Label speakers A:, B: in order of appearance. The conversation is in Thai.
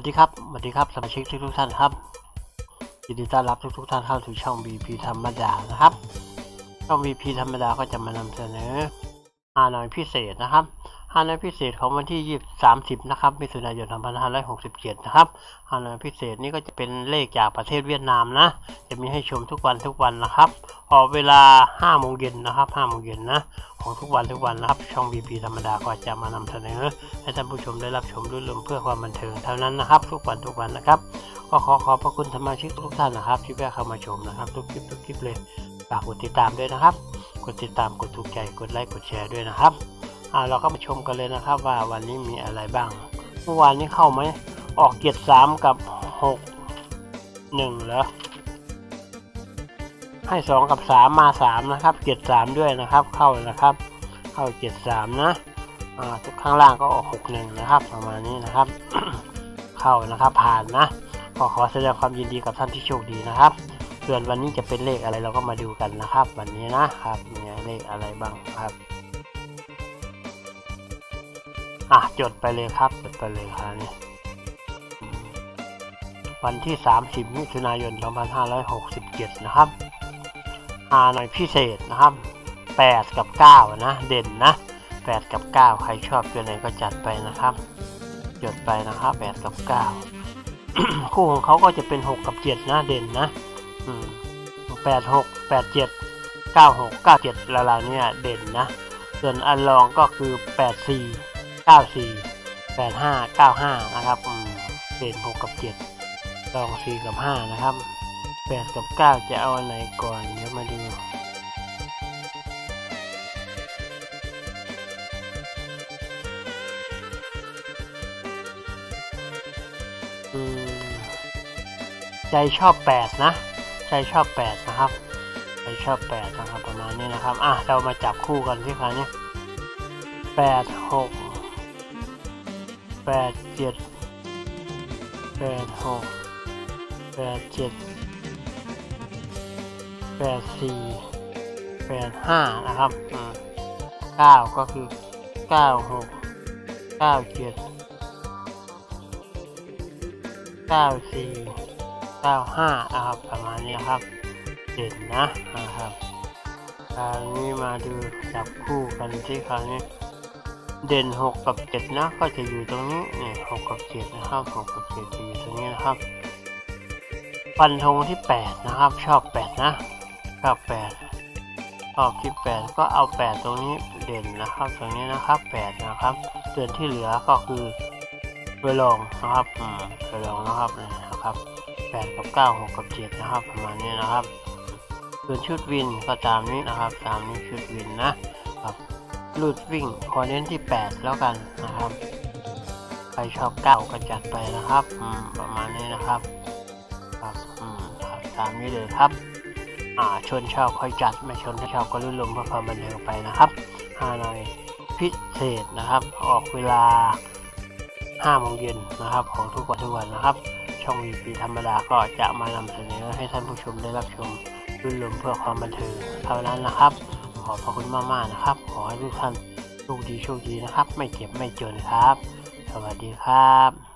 A: วัสดีครับ สวัสดีครับสมาชิกทุกๆท่านครับยินดีต้อนรับทุกๆท่านเข้าสู่ช่อง BP ธรรมดานะครับ ช่อง BP ธรรมดาก็จะมานำเสนอฮานอยพิเศษนะครับฮานอยพิเศษของวันที่20 30นะครับมิถุนายน2567นะครับฮานอยพิเศษนี้ก็จะเป็นเลขจากประเทศเวียดนามนะ จะมีให้ชมทุกวันทุกวันนะครับ ออกเวลา5โมงเย็นนะครับ5โมงเย็นนะ ของทุกวันทุกวันนะครับ ช่อง BP ธรรมดาก็จะมานำเสนอ ให้ท่านผู้ชมได้รับชมด้วยลมเพื่อความบันเทิงเท่านั้นนะครับทุกวันทุกวันนะครับก็ขอขอบพระคุณสมาชิกทุกท่านนะครับ ที่แวะเข้ามาชมนะครับ ทุกคลิปทุกคลิปเลยฝากกดติดตามด้วยนะครับ กดติดตามกดถูกใจกดไลค์กดแชร์ด้วยนะครับอ่าเราก็มาชมกันเลยนะครับ ว่าวันนี้มีอะไรบ้าง เมื่อวานนี้เข้าไหมออกเกียรติสามกับหกหนึ่งเหรอ ให้สองกับสามมาสามนะครับเกียรติสามด้วยนะครับ เข้านะครับ เข้าเกียรติสามนะอ่าทุกข้างล่างก็ออกหกหนึ่งนะครับ ประมาณนี้นะครับ เข้านะครับผ่านนะขอขอแสดงความยินดีกับท่านที่โชคดีนะครับส่วนวันนี้จะเป็นเลขอะไรเราก็มาดูกันนะครับ วันนี้นะครับมีเลขอะไรบ้างครับอะจดไปเลยครับจดไปเลยครับนี่วันที่ 30 มิถุนายน 2567 นะครับ หาหน่อยพิเศษนะครับ 8 กับ 9 นะ เด่นนะ 8 กับ 9 ใครชอบตัวไหนก็จัดไปนะครับจดไปนะครับ 8 กับ 9 คู่ของเขาก็จะเป็น 6 กับ 7 นะ เด่นนะอืม8 6 8 7 9 6 9 7ละลาวๆเนี่ยเด่นนะ ส่วนอันรองก็คือ8 4 9 4 8 5 9 5นะครับเด่น6กับ7รอง4กับ5นะครับ 8กับ9จะเอาอันไหนก่อน เดี๋ยวมาดูใจชอบแปดนะ ใจชอบแปดนะครับ ใจชอบแปดนะครับประมาณนี้นะครับ อะ เรามาจับคู่กันที่คราวนี้แปดหกแปดเจ็ดแปดหกแปดเจ็ด แปดสี่แปดห้านะครับอืมเก้าก็คือเก้าหกเก้าเจ็ดเก้าสี่เก้าห้านะครับประมาณนี้นะครับเด่นนะนะครับคราวนี้มาดูจับคู่กันที่คราวนี้เด่นหกกับเจ็ดนะ ก็จะอยู่ตรงนี้นี่หกกับเจ็ดนะครับหกกับเจ็ดจะอยู่ตรงนี้นะครับฟันธงที่แปดนะครับ ชอบแปดนะ ชอบแปดชอบที่แปดก็เอาแปดตรงนี้เด่นนะครับ ตรงนี้นะครับแปดนะครับส่วนที่เหลือก็คือไปลองนะครับอืมไปลองนะครับนี่นะครับแปดกับเก้าหกกับเจ็ดนะครับประมาณนี้นะครับส่วนชุดวินก็ตามนี้นะครับ ตามนี้ชุดวินนะครับลูดวิ่งขอเน้นที่แปดแล้วกันนะครับใครชอบเก้าก็จัดไปนะครับอืมประมาณนี้นะครับ ครับอืมตามนี้เลยครับ ชนชอบคอยจัดไม่ชนถ้าชอบก็ลื่นลมเพื่อความบันเทิงไปนะครับห้านอยพิเศษนะครับ ออกเวลา5โมงเย็นนะครับ ของทุกวันทุกวันนะครับ ช่องวีพีธรรมดาก็จะมานำเสนอให้ท่านผู้ชมได้รับชมรื่นรมเพื่อความบันเทิงเท่านั้นนะครับ ขอบพระคุณมากๆนะครับ ขอให้ทุกท่านโชคดีโชคดีนะครับ ไม่เจ็บไม่จนครับ สวัสดีครับ